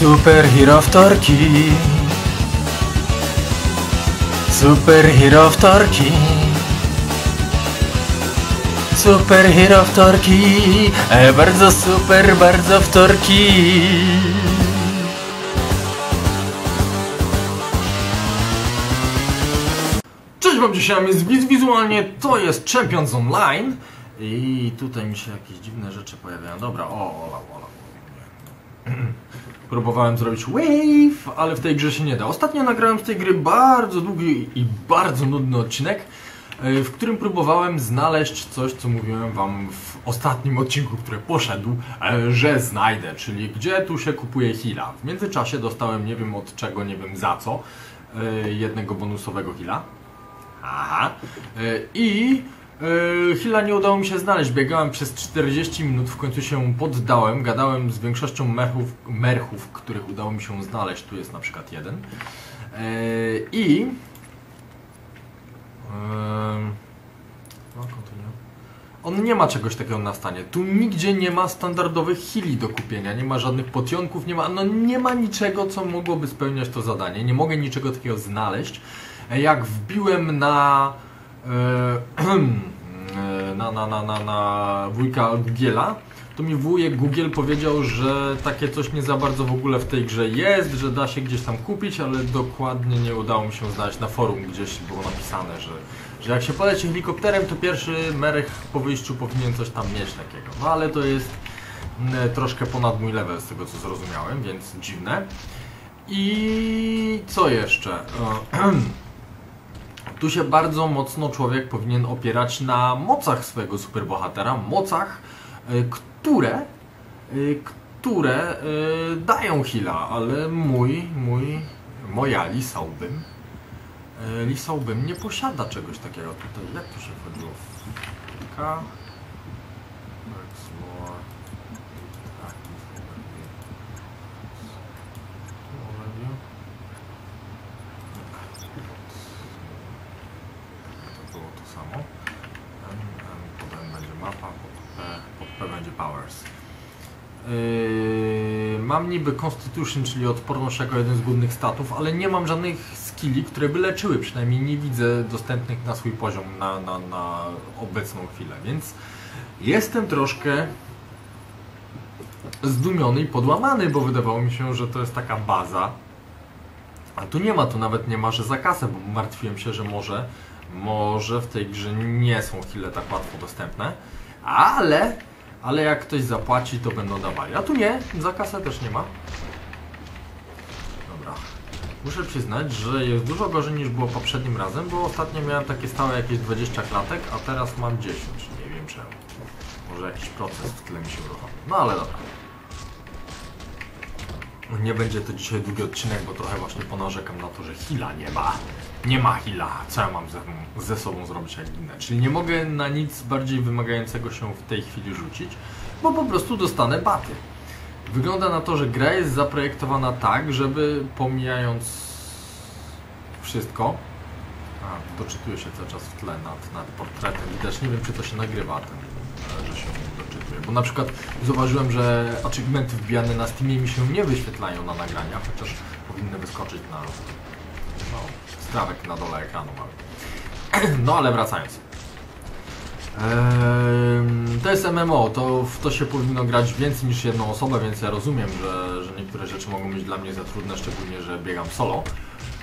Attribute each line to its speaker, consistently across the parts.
Speaker 1: Superhero wtorki. Superhero wtorki. Superhero wtorki. E, Bardzo super, bardzo wtorki. Cześć wam dzisiaj, jest wiz wizualnie, to jest Champions Online. I tutaj mi się jakieś dziwne rzeczy pojawiają. Dobra, o, ola, ola. Próbowałem zrobić wave, ale w tej grze się nie da. Ostatnio nagrałem z tej gry bardzo długi i bardzo nudny odcinek, e, w którym próbowałem znaleźć coś, co mówiłem wam w ostatnim odcinku, który poszedł, e, że znajdę, czyli gdzie tu się kupuje heala. W międzyczasie dostałem nie wiem od czego, nie wiem za co, e, jednego bonusowego heala. Aha. I Hilla nie udało mi się znaleźć. Biegałem przez 40 minut, w końcu się poddałem. Gadałem z większością merchów, merchów których udało mi się znaleźć. Tu jest na przykład jeden. E, I. em, no. On nie ma czegoś takiego na stanie. Tu nigdzie nie ma standardowych hili do kupienia, nie ma żadnych potionków, nie ma, no nie ma niczego, co mogłoby spełniać to zadanie. Nie mogę niczego takiego znaleźć. Jak wbiłem na na, na, na, na, na wujka Googiela, to mi wujek Google powiedział, że takie coś nie za bardzo w ogóle w tej grze jest, że da się gdzieś tam kupić, ale dokładnie nie udało mi się znaleźć na forum, gdzieś było napisane, że, że jak się poleci helikopterem, to pierwszy merech po wyjściu powinien coś tam mieć takiego. No ale to jest mm, troszkę ponad mój level z tego co zrozumiałem, więc dziwne. I co jeszcze? Tu się bardzo mocno człowiek powinien opierać na mocach swojego superbohatera, mocach, y, które, y, które y, dają heala, ale mój, mój, moja Lisaubym, y, Lisaubym nie posiada czegoś takiego tutaj. Jak to się wchodziło? K. powers. Yy, mam niby Constitution, czyli odporność jako jeden z głównych statów, ale nie mam żadnych skilli, które by leczyły. Przynajmniej nie widzę dostępnych na swój poziom na, na, na obecną chwilę, więc jestem troszkę zdumiony i podłamany, bo wydawało mi się, że to jest taka baza. A tu nie ma, tu nawet nie ma, że za kasę, bo martwiłem się, że może, może w tej grze nie są chwile tak łatwo dostępne, ale, ale jak ktoś zapłaci, to będą dawali. A tu nie, za kasę też nie ma. Dobra. Muszę przyznać, że jest dużo gorzej niż było poprzednim razem, bo ostatnio miałem takie stałe jakieś 20 klatek, a teraz mam 10. Nie wiem czemu. Może jakiś proces w tle mi się uruchomił. No ale dobra. Nie będzie to dzisiaj długi odcinek, bo trochę właśnie ponarzekam na to, że Hila nie ma. Nie ma Hila. Co ja mam ze, ze sobą zrobić jak inne? Czyli nie mogę na nic bardziej wymagającego się w tej chwili rzucić, bo po prostu dostanę baty. Wygląda na to, że gra jest zaprojektowana tak, żeby pomijając wszystko, a, doczytuje się cały czas w tle nad, nad portretem. Widać, nie wiem czy to się nagrywa, ten, e, że się doczytuje. Bo na przykład zauważyłem, że achievementy wbijane na Steamie mi się nie wyświetlają na nagraniach, chociaż powinny wyskoczyć na no, strawek na dole ekranu mamy. No ale wracając. Ehm, to jest MMO, to w to się powinno grać więcej niż jedną osobę, więc ja rozumiem, że, że niektóre rzeczy mogą być dla mnie za trudne, szczególnie, że biegam solo.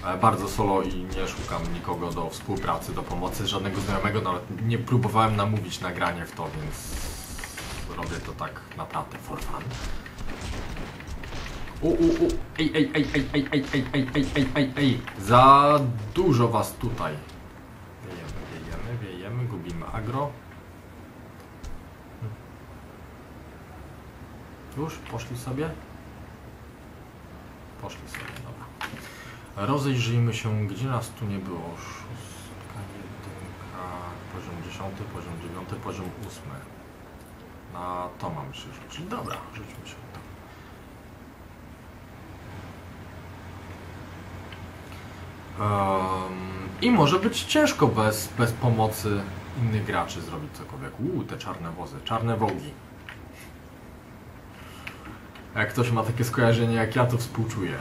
Speaker 1: E, Bardzo solo i nie szukam nikogo do współpracy, do pomocy, żadnego znajomego, nawet nie próbowałem namówić nagranie w to, więc robię to tak naprawdę for fun. U, u, u, ej, ej, ej, ej, ej, ej, ej, ej, ej, ej, ej, ej, za dużo was tutaj. Wiejemy, wiejemy, wiejemy, gubimy agro. Już? Poszli sobie? Poszli sobie, dobra. Rozejrzyjmy się, gdzie nas tu nie było. Szóstka, jedynka, poziom dziesiąty, poziom dziewiąty, poziom ósmy. Na to mamy się rzucić. Dobra, rzućmy się tam. Em, I może być ciężko bez, bez pomocy innych graczy zrobić cokolwiek. Uuu, te czarne wozy, czarne wołgi. Jak ktoś ma takie skojarzenie jak ja, to współczuję.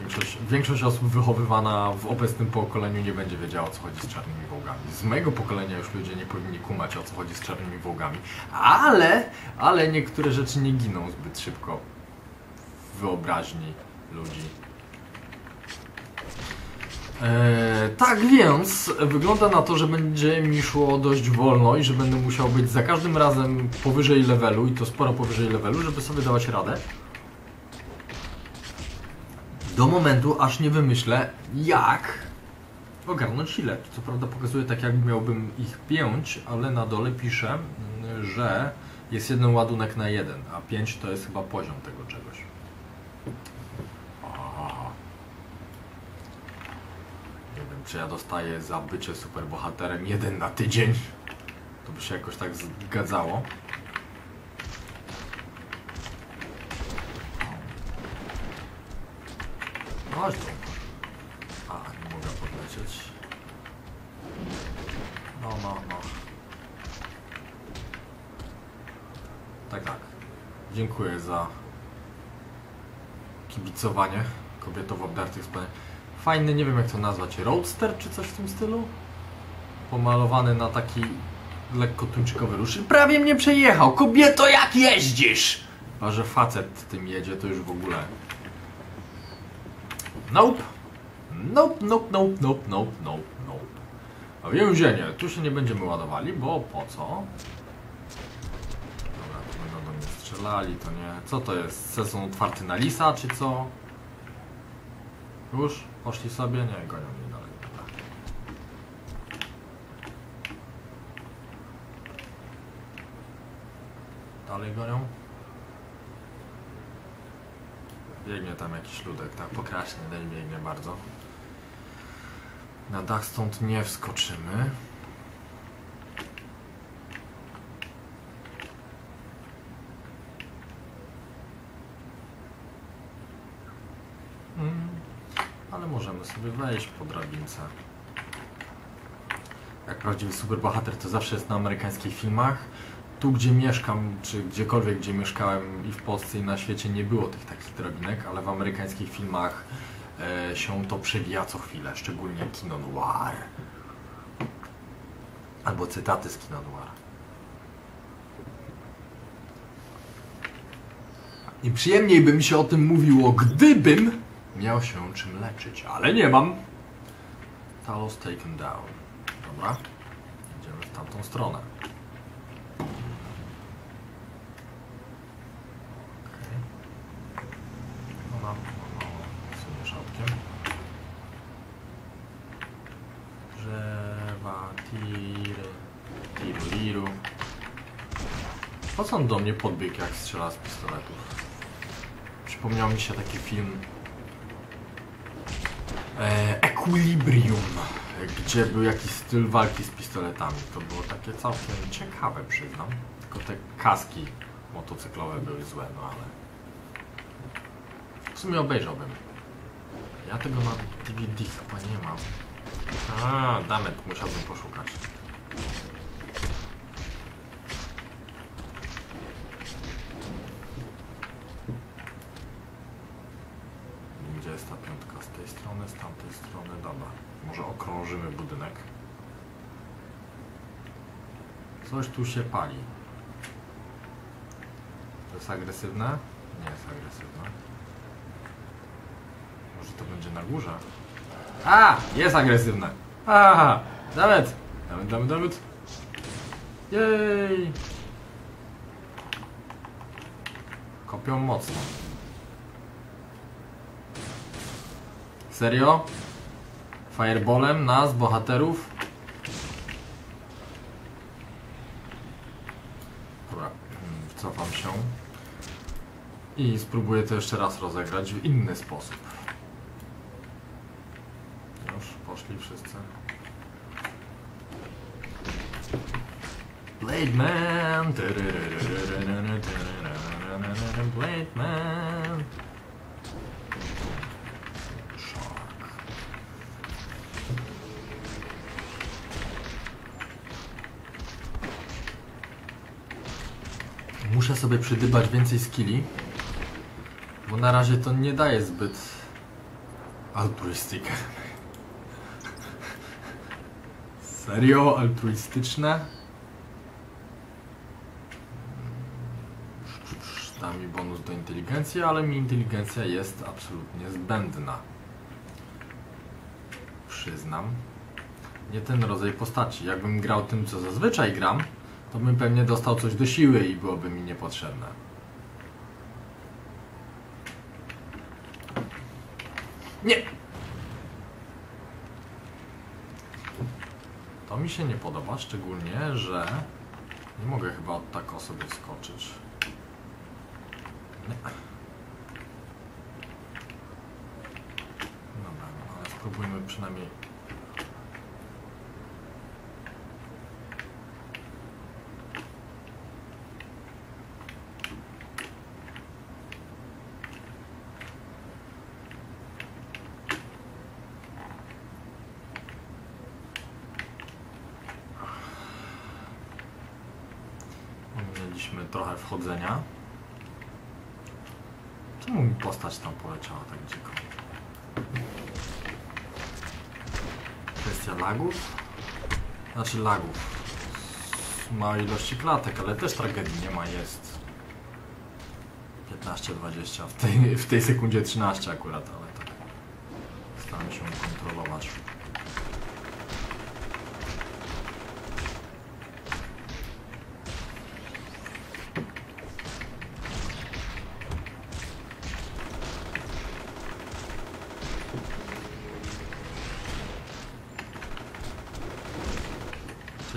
Speaker 1: Większość, większość osób wychowywana w obecnym pokoleniu nie będzie wiedziała o co chodzi z czarnymi wołgami. Z mojego pokolenia już ludzie nie powinni kumać o co chodzi z czarnymi wołgami. Ale, ale niektóre rzeczy nie giną zbyt szybko w wyobraźni ludzi. Eee, tak więc wygląda na to, że będzie mi szło dość wolno i że będę musiał być za każdym razem powyżej levelu i to sporo powyżej levelu, żeby sobie dawać radę. Do momentu, aż nie wymyślę, jak ogarnąć ile. Co prawda pokazuje tak, jakby miałbym ich pięć, ale na dole pisze, mm, że jest jeden ładunek na jeden, a pięć to jest chyba poziom tego czegoś. Aha. Czy ja dostaję za bycie superbohaterem jeden na tydzień. To by się jakoś tak zgadzało. Chodź tu. A, nie mogę podlecieć. No, no, no. Tak, tak. Dziękuję za kibicowanie kobietom obdartych spodni. Fajny, nie wiem jak to nazwać, roadster czy coś w tym stylu? Pomalowany na taki lekko tuńczykowy rusz. Prawie mnie przejechał! Kobieto, jak jeździsz? A że facet tym jedzie, to już w ogóle... Nope. Nope, nope, nope, nope, nope, nope, nope. A więzienie. Tu się nie będziemy ładowali, bo po co? Dobra, to będą do mnie strzelali, to nie... Co to jest? Sezon otwarty na lisa, czy co? Już? Poszli sobie? Nie, gonią mnie dalej. Dalej gonią? Biegnie tam jakiś ludek, tak pokracznie daj biegnie bardzo. Na dach stąd nie wskoczymy. Możemy sobie wejść po drabince. Jak prawdziwy superbohater to zawsze jest na amerykańskich filmach. Tu, gdzie mieszkam, czy gdziekolwiek, gdzie mieszkałem i w Polsce i na świecie nie było tych takich drabinek, ale w amerykańskich filmach e, się to przewija co chwilę, szczególnie kino noir. Albo cytaty z kina noir. I przyjemniej by mi się o tym mówiło, gdybym miał się czym leczyć, ale nie mam. Talos taken down. Dobra. Idziemy w tamtą stronę. No, no. Sunie szatkiem. Drzewa, tiry, tiru. Po co on do mnie podbiegł, jak strzela z pistoletów? Przypomniał mi się taki film e, Equilibrium, gdzie był jakiś styl walki z pistoletami. To było takie całkiem ciekawe, przyznam. Tylko te kaski motocyklowe były złe, no ale... W sumie obejrzałbym. Ja tego na DVD chyba nie mam. A, damet, musiałbym poszukać. Gdzie jest ta piątka? Z tej strony, z tamtej strony. Dobra, może okrążymy budynek. Coś tu się pali. To jest agresywne? Nie jest agresywne. Może to będzie na górze? A! Jest agresywne! A! Damet! Damet, damet, damet! Jej! Kopią mocno. Serio? Fireballem nas, bohaterów? Dobra, mm, cofam się. I spróbuję to jeszcze raz rozegrać w inny sposób. Już poszli wszyscy. Blade Man! Blade Man! Sobie przydybać więcej skilli. Bo na razie to nie daje zbyt altruistyk. Serio? Altruistyczne? Da mi bonus do inteligencji, ale mi inteligencja jest absolutnie zbędna. Przyznam. Nie ten rodzaj postaci. Jakbym grał tym, co zazwyczaj gram, to bym pewnie dostał coś do siły i byłoby mi niepotrzebne. Nie! To mi się nie podoba, szczególnie, że nie mogę chyba od tak sobie skoczyć. Nie. Dobra, no, ale spróbujmy przynajmniej trochę wchodzenia. Czemu mi postać tam poleciała tak dziko? Kwestia lagów? Znaczy lagów. Małej ilości klatek, ale też tragedii nie ma, jest 15-20, w tej, w tej sekundzie 13 akurat, ale tak staram się kontrolować.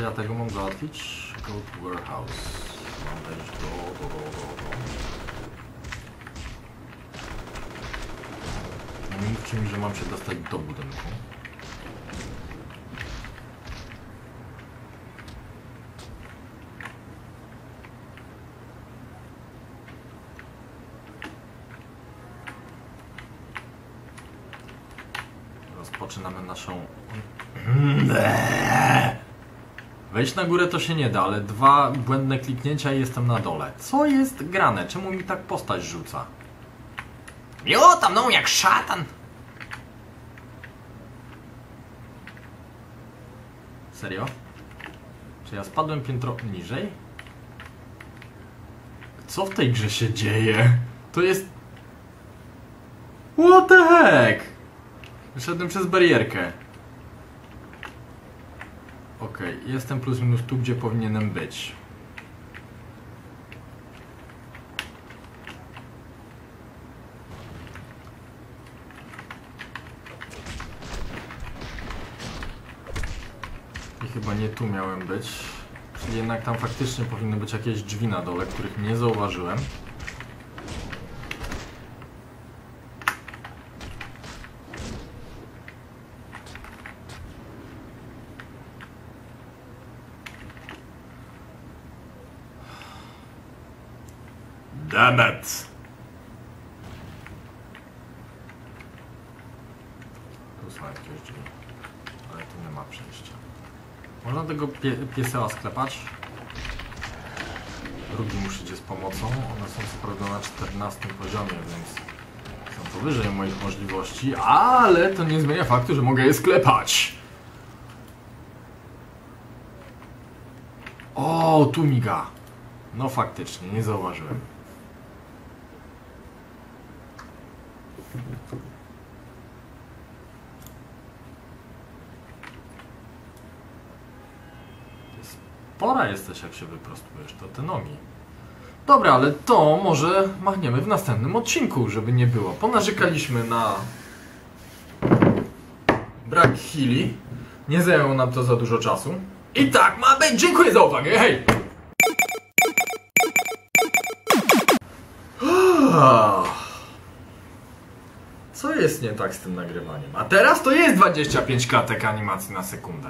Speaker 1: Ja tego mam załatwić? Go warehouse. Mam wejść do, do, do, do, do. Nie mówcie mi, że mam się dostać do budynku. Rozpoczynamy naszą... Wejść na górę to się nie da, ale dwa błędne kliknięcia i jestem na dole. Co jest grane? Czemu mi tak postać rzuca? Jo, tam no jak szatan! Serio? Czy ja spadłem piętro niżej? Co w tej grze się dzieje? To jest... What the heck? Wyszedłem przez barierkę. Jestem plus minus tu, gdzie powinienem być. I chyba nie tu miałem być. Czyli jednak tam faktycznie powinny być jakieś drzwi na dole, których nie zauważyłem. Dammit! Tu są jakieś drzwi, ale tu nie ma przejścia. Można tego pie pieseła sklepać. Drugi musi idzie z pomocą. One są prawda na 14 poziomie, więc są powyżej moich możliwości, ale to nie zmienia faktu, że mogę je sklepać. O, tu miga. No faktycznie, nie zauważyłem. Spora jesteś, jak się wyprostujesz, to te nogi. Dobra, ale to może machniemy w następnym odcinku, żeby nie było. Ponarzekaliśmy na brak chwili. Nie zajęło nam to za dużo czasu. I tak ma być. Dziękuję za uwagę. Hej! Jest nie tak z tym nagrywaniem? A teraz to jest 25 klatek animacji na sekundę.